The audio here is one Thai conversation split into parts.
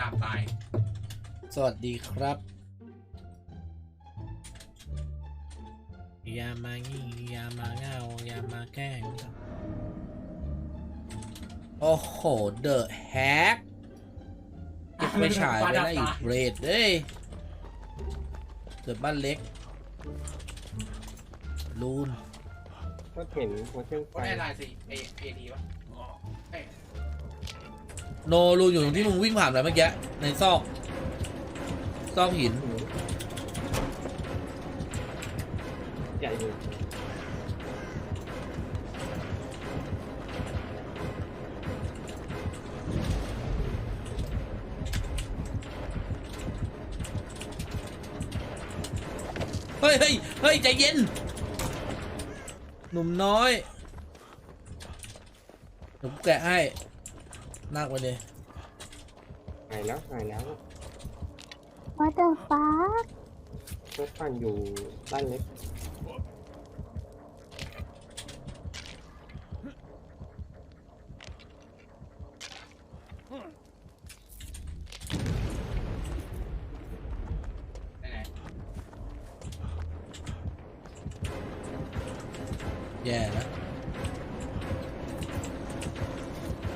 ดาบตาย สวัสดีครับอย่ามางี้อย่ามาเงาอย่ามาแกล้งโอ้โห เดอะแฮกเก็บไม่ฉายไปแล้วอีกเรดเอ้ยเดอะบ้านเล็ก ลูน ก็เห็นหัวเครื่องไฟก็ได้ลายสิเอเอดีวะเอ้ย โนลูนอยู่ตรงที่มึงวิ่งผ่านไปเมื่อกี้ในซอกซอกหินใหญ่อยู่เฮ้ยเฮ้ยเฮ้ยใจเย็น หนุ่มน้อยเดี๋ยวกูแกะให้ นักไปเลย หายแล้วหายแล้ว What the fuck รถปั่นอยู่บ้านเล็ก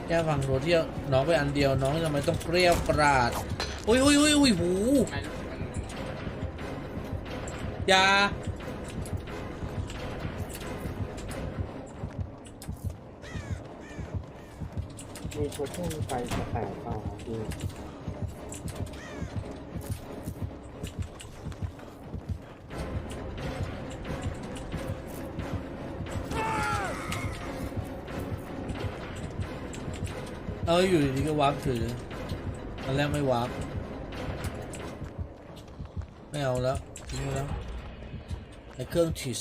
แค่ฟังโรเที่ยวน้องไปอันเดียวน้องทำไมต้องเปรี้ยวกราดอุ้ยอุ้ยอุ้ยอุ้ยหูยยามีหัวเครื่องไฟจะแตกต่อดี เอออยู่ดีๆก็วาร์ปเฉยเลยตอนแรกไม่วาร์ปไม่เอาแล้วทิ้งไปแล้วไอ้เครื่องชิส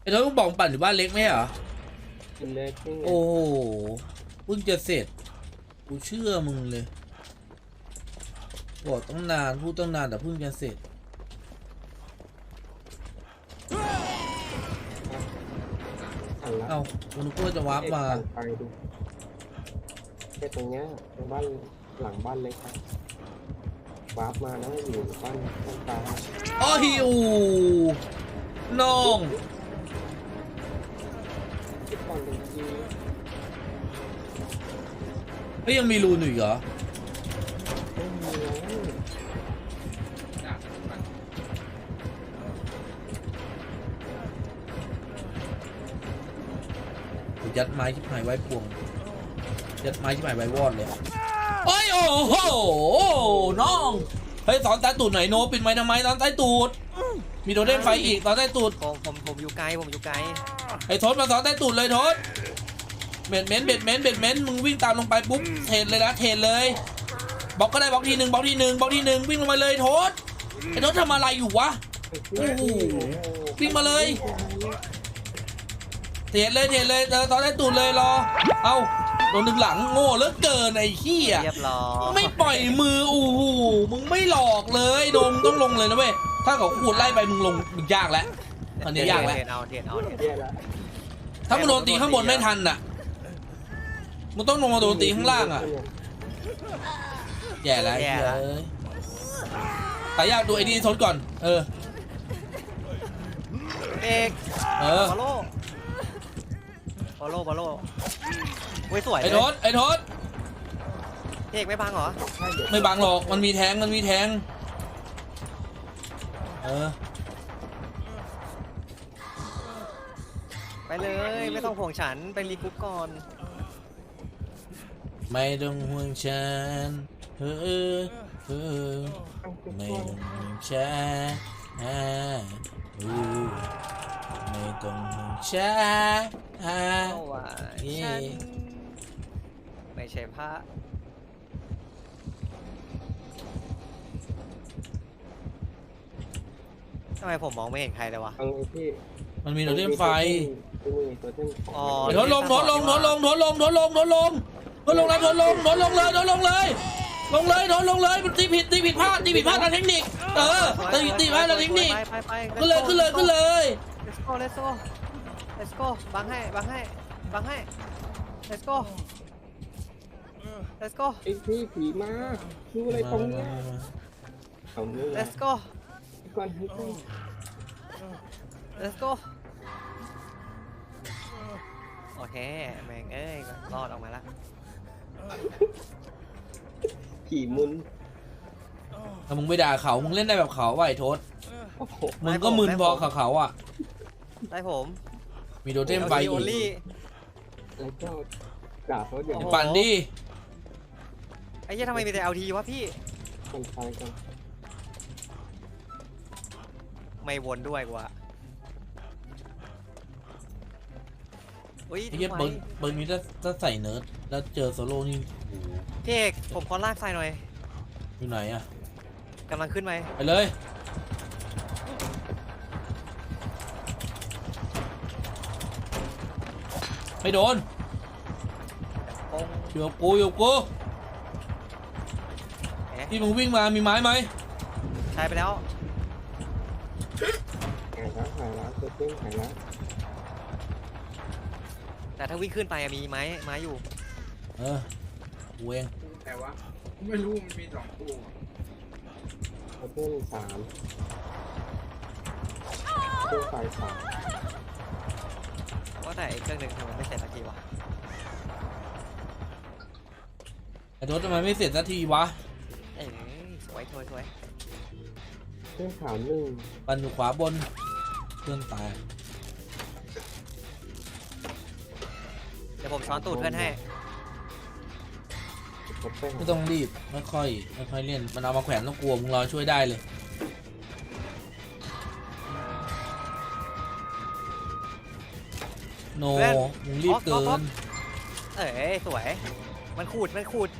ไอ้ทอยมึงบอกมึงปั่นอยู่บ้านเล็กไหมเหรอกินเล็กนี่ไงโอ้โหเพิ่งจะเสร็จกูเชื่อมึงเลยบอกต้องนานพูดต้องนานแต่เพิ่งจะเสร็จหันละเอ้าคุณก็จะวาร์ปมาเอ๊ะปั่นไปดูแค่ตรงเนี้ยในบ้านหลังบ้านเล็กครับวาร์ปมาแล้วอยู่บ้านบ้านตาอ้อฮิวน้องที่ก่อนเป็นทีเฮ้ยยังมีรูนอยู่อีกเหรอ ไม่มีแล้วดาบมันกูยัดไม้ชิบหายไว้พวง ยัดไม้ชิบหายไว้วอดเลยโอ้ยโอ้โหน้องเฮ้ยสอนใต้ตูดหน่อยโนปิดไม้ทำไมตอนใต้ตูด มีโดนเล่นไฟอีกตอนใต้ตูดผมผมผมอยู่ไกลผมอยู่ไกลไอ้ทศมาสอนใต้ตูดเลยทศเบ็ดเม้นเบ็ดเม้นเบ็ดเม้นมึงวิ่งตามลงไปปุ๊บเทรดเลยนะเทรดเลยบล็อกก็ได้บล็อกทีหนึ่งบล็อกทีหนึ่งบล็อกทีหนึ่งวิ่งลงมาเลยทศไอ้ทศทำอะไรอยู่วะโอ้โหวิ่งมาเลยเทรดเลยเทรดเลยเออตอนใต้ตูดเลยรอ เอา โดนดึงหลังโง่เหลือเกินไอ้เหี้ยเรียบร้อยไม่ปล่อยมือโอ้โหมึงไม่หลอกเลยโดมต้องลงเลยนะเว้ยถ้าเขาขูดไล่ไปมึงลงมึงยากแล้วอันนี้ยากแล้วเทียนเอาเทียนเอาเทียนแย่ละถ้ามึงโดนตีข้างบนไม่ทันอะมึงต้องลงมาโดนตีข้างล่างอะแย่แล้วไอ้เหี้ยเอ้ยแต่อยากดูไอ้นี่ทดก่อน เออเอกเออบ อลโล่บอลโล่บอลโล่เว้ยสวยไอ้เลทยศไอ้ทศเอกไม่พังเหรอไม่บังหรอก มันมีแทง มันมีแทง เออ ไปเลย ไม่ต้องห่วงฉันไปรีกรุ๊ปก่อน ไม่ต้องห่วงฉันเออเออไม่ต้องห่วงฉันอ่าอู้ ไม่ต้องห่วงฉันอ่าเพราะว่าเย่ฉันไม่ใช่พระทำไมผมมองไม่เห็นใครเลยวะเอาไอ้ที่มันมีโดดเล่นไฟที่มีตัวเส้นอ๋อไอ้ทดลงทดลงทดลงทดลงทดลงทดลงทดลงเลยทดลงทดลงเลยทดลงเลย ลงเลยทดลงเลยมันตีผิดตีผิดพลาดตีผิดพลาดทางเทคนิค เออตีผิดตีผิดพลาดทางเทคนิคไปไปไปขึ้นเลยขึ้นเลยขึ้นเลย let's go let's go let's go บังให้บังให้บังให้ let's go let's go ไอ้พี่ผีมาดูอะไรตรงเนี้ยเอาเนื้อ let's go ก่อนให้ก่อน let's go โอเค แม่งเอ้ยรอดออกมาละผีมุนถ้ามึงไม่ด่าเขา มึงเล่นได้แบบเขาว่ะไอ้โทษโอ้โหมึงก็มึนพอกับเขาอะ ได้ผมมีโดเทมไฟ LT อี only กแล้วก็กราบเขาเดี๋ยวโอ้โหปั่นดิไอ้เหี้ยทำไมมีแต่ LT วะพี่มันไปกันไม่วนด้วยกูอะอุ้ยไอ้เหี้ยทำไมเบิร์นเบิร์นนี้ถ้าถ้าใส่เนิร์ดแล้วเจอโซโล่นี่โอ้โหพี่เอกผมขอลากใส่หน่อยอยู่ไหนอะกำลังขึ้นไหมไปเลย ไม่โดนปงอยู่กับกูอยู่กับกูเอ๊ะที่มึงวิ่งมามีไม้ไหมใช้ไปแล้วหายแล้วหายแล้วตัวเต้งหายแล้วแต่ถ้าวิ่งขึ้นไปอะมีไม้ไม้อยู่เออกูเองแต่ว่าไม่รู้มันมีสองตู้ตัวเต้งสามตัวไฟสาม ว่าแต่ไอ้เครื่องหนึ่งทำไมไม่เสร็จสักทีวะไอ้โทษทำไมไม่เสร็จสักทีวะ เอ้ยสวยสวยสวยเต้งขาวหนึ่งปันอยู่ขวาบนเพื่อนตาย เดี๋ยวผมช้อนตูดเพื่อนให้ตัวเต้งไม่ต้องรีบ ไม่ค่อย ไม่ค่อยเล่น มันเอามาแขวนต้องกลัวมึงรอช่วยได้เลย โนเพื่อนมึงรีบเกิออฟออฟนเอ้ยสวย มันขูด มันขูด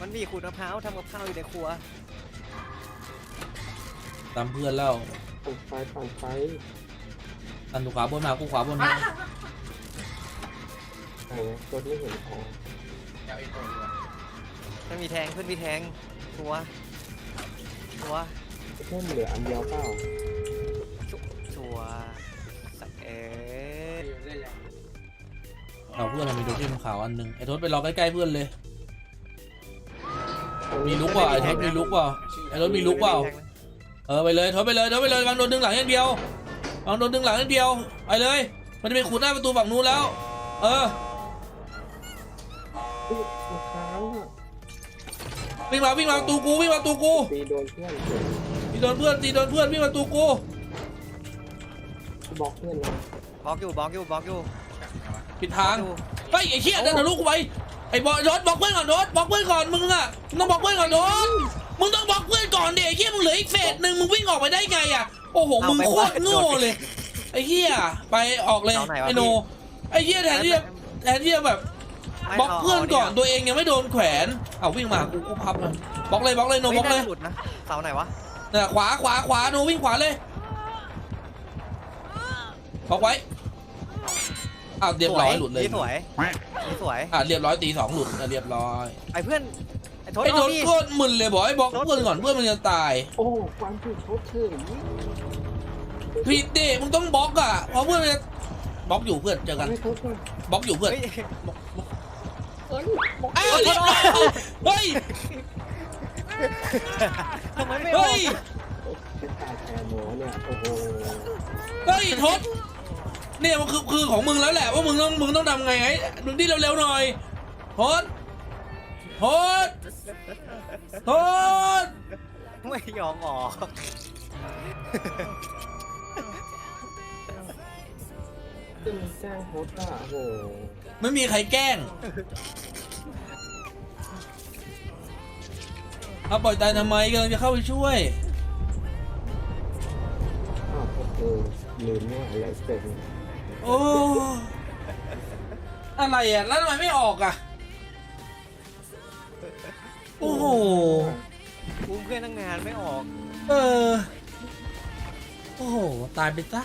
มันมีขูดมะพร้าวทำกับข้าวอยู่ในครัว ตามเพื่อนแล้วปั่นไฟปั่นไฟปันอยู่ขวาบนมากูขวาบนมาไหนนะตัวไม่เห็นของจะเอาไอ้ตัวนี้เพื่อนมีแทงเพื่อนมีแทงตัวตัวเพิ่มเหลืออันเดียวเปล่าชัวสั เราเพื่อนเรามีโดเทมขาวอันหนึงไอ้ทศไปรอใกล้ๆเพื่อนเลย มีลุกเปล่าไอ้ทศมีลุกเปล่าไอ้ทศมีลุกเปล่าเออไปเลยทศไปเลยทศไปเลยวางโดนดึงหลังอย่างเดียววางโดนดึงหลังอย่างเดียวไปเลย มันจะไปขุดหน้าประตูฝั่งนู้นแล้ว เอออุ๊ยมันค้างอะวิ่งมาวิ่งมาประตูกูวิ่งมาประตูกูตีโดนเพื่อนตีโดนเพื่อนตีโดนเพื่อนวิ่งมาประตูกูบล็อกเพื่อนนะบล็อกอยู่บล็อกอยู่บล็อกอยู่ ปิดทางบล็อกอยู่เฮ้ยไอ้เหี้ยเดินทะลุกูไปไอ้บอสบล็อกเพื่อนก่อนโดสบล็อกเพื่อนก่อนมึงอะมึงต้องบล็อกเพื่อนก่อนโดสมึงต้องบล็อกเพื่อนก่อนเดี๋ยวไอ้เหี้ยมึงเหลืออีกเฟสหนึ่งมึงวิ่งออกไปได้ไงอะโอ้โหมึงโคตรโง่เลยไอ้เหี้ยไปออกเลยเอาไหนวะไอ้โนพี่ไอ้เหี้ยแทนที่จะแทนที่จะแบบไม่บล็อกเพื่อนก่อนาตัวเองยังไม่โดนแขวนเอาวิ่งมากูกูพับเลยบล็อกเลยบล็อกเลยโนเฮ้ยบล็อกเลยน่าจะหลุดนะเสาไหนวะน่ะขวาขวาขวาโนวิ่งขวาเลยบล็อกไว้ อ้าวเรียบร้อยหลุดเลยนี่สวยนี่สวยอะเรียบร้อยตีสองหลุดอะเรียบร้อยไอ้เพื่อนไอ้โทษไอ้โดเอานดิเพื่อนมึนเลยบอกให้บล็อกเพื่อนก่อนเพื่อนมันจะตาย โอ้ความผิดโทษเฉยผิดดิมึงต้องบล็อกอะเพราะเพื่อนมันจะบล็อกอยู่เพื่อนเจอกันไม่โทษเพื่อนบล็อกอยู่เพื่อนเฮ้ยเอ้ยบล็อกอ้าวเรียบร้อยเฮ้ยทำไมไม่ออกเฮ้ยเป็นตายแทนหมอเนี่ยโอ้โหเฮ้ยทศ เนี่ยมันคือคือของมึงแล้วแหละว่ามึงต้องมึงต้องทำไงไอ้มึงดิ้นเร็วๆหน่อยทศทศทศไม่ยอมออกจะมีแจ้งโทษอะโอ้โหไม่มีใครแกล้งเอาปล่อยตายทำไมกำลังจะเข้าไปช่วยอ้าวเออลืมเนี่ยอะไรเสร็จ โอ้อะไรอะ แล้วทำไมไม่ออกอะ โอ้โหอุ้มเพื่อนตั้งนานไม่ออก เออ โอ้โห ตายไปซะ